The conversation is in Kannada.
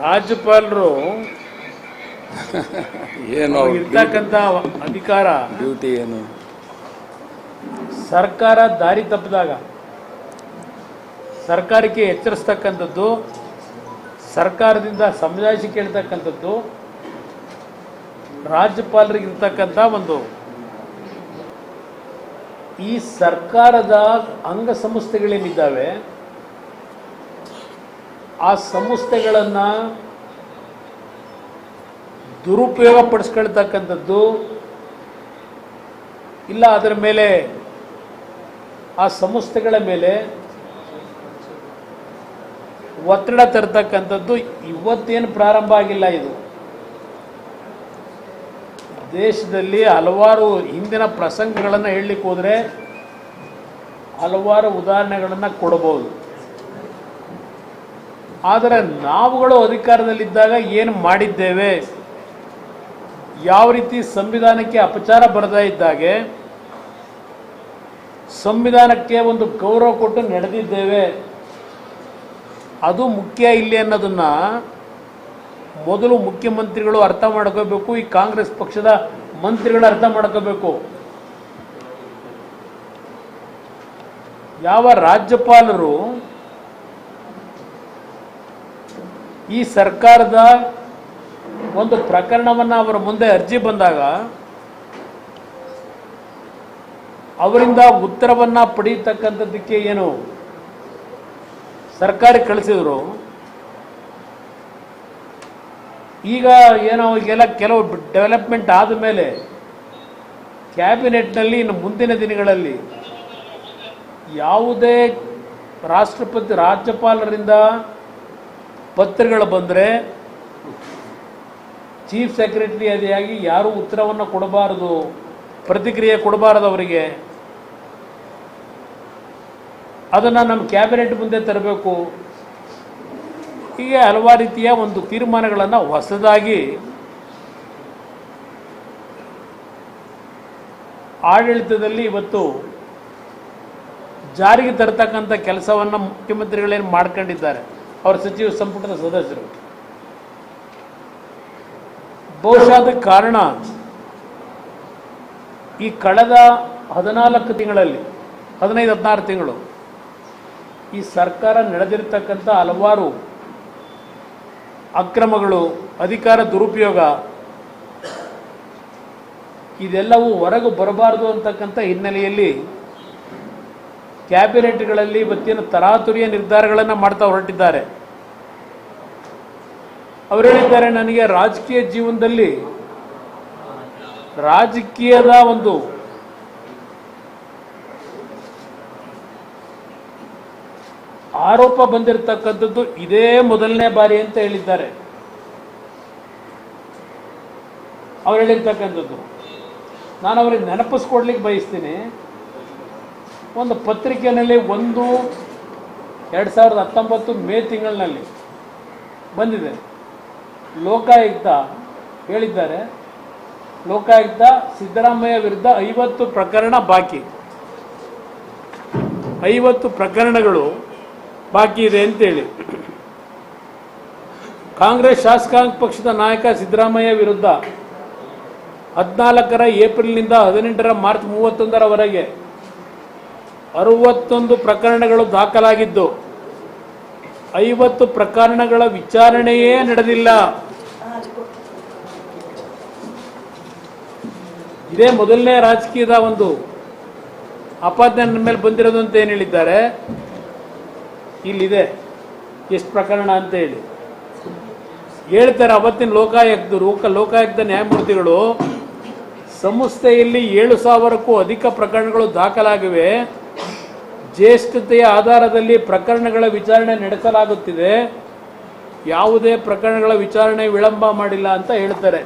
ರಾಜ್ಯಪಾಲರು ಏನು ಇರ್ತಕ್ಕಂಥ ಅಧಿಕಾರ ಡ್ಯೂಟಿ ಏನು? ಸರ್ಕಾರ ದಾರಿ ತಪ್ಪಿದಾಗ ಸರ್ಕಾರಕ್ಕೆ ಎಚ್ಚರಿಸ್ತಕ್ಕಂಥದ್ದು ಸರ್ಕಾರದಿಂದ ಸಮಜಾಯಿಷಿ ಕೇಳ್ತಕ್ಕಂಥದ್ದು ರಾಜ್ಯಪಾಲರಿಗೆ ಇರ್ತಕ್ಕಂಥ ಒಂದು ಈ ಸರ್ಕಾರದ ಅಂಗಸಂಸ್ಥೆಗಳೇನಿದ್ದಾವೆ ಆ ಸಂಸ್ಥೆಗಳನ್ನು ದುರುಪಯೋಗ ಪಡಿಸ್ಕೊಳ್ತಕ್ಕಂಥದ್ದು ಇಲ್ಲ, ಅದರ ಮೇಲೆ, ಆ ಸಂಸ್ಥೆಗಳ ಮೇಲೆ ಒತ್ತಡ ತರ್ತಕ್ಕಂಥದ್ದು ಇವತ್ತೇನು ಪ್ರಾರಂಭ ಆಗಿಲ್ಲ ಇದು. ದೇಶದಲ್ಲಿ ಹಲವಾರು ಹಿಂದಿನ ಪ್ರಸಂಗಗಳನ್ನು ಹೇಳಲಿಕ್ಕೆ ಹೋದರೆ ಹಲವಾರು ಉದಾಹರಣೆಗಳನ್ನು ಕೊಡಬಹುದು ಆದರೆ ನಾವುಗಳು ಅಧಿಕಾರದಲ್ಲಿದ್ದಾಗ ಏನು ಮಾಡಿದ್ದೇವೆ? ಯಾವ ರೀತಿ ಸಂವಿಧಾನಕ್ಕೆ ಅಪಚಾರ ಬರದೇ ಇದ್ದಾಗೆ? ಸಂವಿಧಾನಕ್ಕೆ ಒಂದು ಗೌರವ ಕೊಟ್ಟು ನಡೆದಿದ್ದೇವೆ. ಅದು ಮುಖ್ಯ ಇಲ್ಲಿ ಅನ್ನೋದನ್ನ ಮೊದಲು ಮುಖ್ಯಮಂತ್ರಿಗಳು ಅರ್ಥ ಮಾಡ್ಕೋಬೇಕು, ಈ ಕಾಂಗ್ರೆಸ್ ಪಕ್ಷದ ಮಂತ್ರಿಗಳು ಅರ್ಥ ಮಾಡ್ಕೋಬೇಕು. ಯಾವ ರಾಜ್ಯಪಾಲರು ಈ ಸರ್ಕಾರದ ಒಂದು ಪ್ರಕರಣವನ್ನು ಅವರ ಮುಂದೆ ಅರ್ಜಿ ಬಂದಾಗ ಅವರಿಂದ ಉತ್ತರವನ್ನು ಪಡೀತಕ್ಕಂಥದ್ದಕ್ಕೆ ಏನು ಸರ್ಕಾರ ಕಳಿಸಿದ್ರು. ಈಗ ಏನೋ ಈಗೆಲ್ಲ ಕೆಲವು ಡೆವಲಪ್ಮೆಂಟ್ ಆದ ಮೇಲೆ ಕ್ಯಾಬಿನೆಟ್ನಲ್ಲಿ ಇನ್ನು ಮುಂದಿನ ದಿನಗಳಲ್ಲಿ ಯಾವುದೇ ರಾಷ್ಟ್ರಪತಿ, ರಾಜ್ಯಪಾಲರಿಂದ ಪತ್ರಗಳು ಬಂದರೆ ಚೀಫ್ ಸೆಕ್ರೆಟರಿ ಅದಿಯಾಗಿ ಯಾರೂ ಉತ್ತರವನ್ನು ಕೊಡಬಾರದು, ಪ್ರತಿಕ್ರಿಯೆ ಕೊಡಬಾರದು ಅವರಿಗೆ ಅದನ್ನು ನಮ್ಮ ಕ್ಯಾಬಿನೆಟ್ ಮುಂದೆ ತರಬೇಕು. ಹೀಗೆ ಹಲವಾರು ರೀತಿಯ ಒಂದು ತೀರ್ಮಾನಗಳನ್ನು ಹೊಸದಾಗಿ ಆಡಳಿತದಲ್ಲಿ ಇವತ್ತು ಜಾರಿಗೆ ತರತಕ್ಕಂಥ ಕೆಲಸವನ್ನು ಮುಖ್ಯಮಂತ್ರಿಗಳೇನು ಮಾಡ್ಕೊಂಡಿದ್ದಾರೆ? ಅವರ ಸಚಿವ ಸಂಪುಟದ ಸದಸ್ಯರು. ಬಹುಶಃ ಕಾರಣ ಈ ಕಳೆದ ಹದಿನಾಲ್ಕು ತಿಂಗಳಲ್ಲಿ, ಹದಿನೈದು, ಹದಿನಾರು ತಿಂಗಳು ಈ ಸರ್ಕಾರ ನಡೆದಿರ್ತಕ್ಕಂಥ ಹಲವಾರು ಅಕ್ರಮಗಳು, ಅಧಿಕಾರ ದುರುಪಯೋಗ ಇದೆಲ್ಲವೂ ಹೊರಗೆ ಬರಬಾರದು ಅಂತಕ್ಕಂಥ ಹಿನ್ನೆಲೆಯಲ್ಲಿ ಕ್ಯಾಬಿನೆಟ್ಗಳಲ್ಲಿ ಇವತ್ತಿನ ತರಾತುರಿಯ ನಿರ್ಧಾರಗಳನ್ನು ಮಾಡ್ತಾ ಹೊರಟಿದ್ದಾರೆ. ಅವರು ಹೇಳಿದ್ದಾರೆ ನನಗೆ ರಾಜಕೀಯ ಜೀವನದಲ್ಲಿ ರಾಜಕೀಯದ ಒಂದು ಆರೋಪ ಬಂದಿರತಕ್ಕಂಥದ್ದು ಇದೇ ಮೊದಲನೇ ಬಾರಿ ಅಂತ ಹೇಳಿದ್ದಾರೆ. ಅವ್ರು ಹೇಳಿರ್ತಕ್ಕಂಥದ್ದು. ನಾನು ಅವ್ರಿಗೆ ನೆನಪಿಸ್ಕೊಡ್ಲಿಕ್ಕೆ ಬಯಸ್ತೀನಿ. ಒಂದು ಪತ್ರಿಕೆಯಲ್ಲಿ ಒಂದು, ಎರಡು ಸಾವಿರದ ಹತ್ತೊಂಬತ್ತು ಮೇ ತಿಂಗಳಿನಲ್ಲಿ ಬಂದಿದೆ. ಲೋಕಾಯುಕ್ತ ಹೇಳಿದ್ದಾರೆ. ಲೋಕಾಯುಕ್ತ ಸಿದ್ದರಾಮಯ್ಯ ವಿರುದ್ಧ ಐವತ್ತು ಪ್ರಕರಣ ಬಾಕಿ. ಐವತ್ತು ಪ್ರಕರಣಗಳು ಬಾಕಿ ಇದೆ ಅಂತೇಳಿ. ಕಾಂಗ್ರೆಸ್ ಶಾಸಕಾಂಗ ಪಕ್ಷದ ನಾಯಕ ಸಿದ್ದರಾಮಯ್ಯ ವಿರುದ್ಧ ಹದಿನಾಲ್ಕರ ಏಪ್ರಿಲ್ನಿಂದ ಹದಿನೆಂಟರ ಮಾರ್ಚ್ ಮೂವತ್ತೊಂದರವರೆಗೆ ಅರವತ್ತೊಂದು ಪ್ರಕರಣಗಳು ದಾಖಲಾಗಿದ್ದು ಐವತ್ತು ಪ್ರಕರಣಗಳ ವಿಚಾರಣೆಯೇ ನಡೆದಿಲ್ಲ. ಇದೇ ಮೊದಲನೇ ರಾಜಕೀಯದ ಒಂದು ಆಪಾದನೆ ನನ್ನ ಮೇಲೆ ಬಂದಿರೋದು ಅಂತ ಏನು ಹೇಳಿದ್ದಾರೆ? ಇಲ್ಲಿದೆ. ಎಷ್ಟು ಪ್ರಕರಣ ಅಂತ ಹೇಳಿ. ಹೇಳ್ತಾರೆ ಅವತ್ತಿನ ಲೋಕಾಯುಕ್ತರು, ಲೋಕ, ಲೋಕಾಯುಕ್ತ ನ್ಯಾಯಮೂರ್ತಿಗಳು, ಸಂಸ್ಥೆಯಲ್ಲಿ ಏಳು ಸಾವಿರಕ್ಕೂ ಅಧಿಕ ಪ್ರಕರಣಗಳು ದಾಖಲಾಗಿವೆ. ಜ್ಯೇಷ್ಠತೆಯ ಆಧಾರದಲ್ಲಿ ಪ್ರಕರಣಗಳ ವಿಚಾರಣೆ ನಡೆಸಲಾಗುತ್ತಿದೆ. ಯಾವುದೇ ಪ್ರಕರಣಗಳ ವಿಚಾರಣೆ ವಿಳಂಬ ಮಾಡಿಲ್ಲ ಅಂತ ಹೇಳ್ತಾರೆ.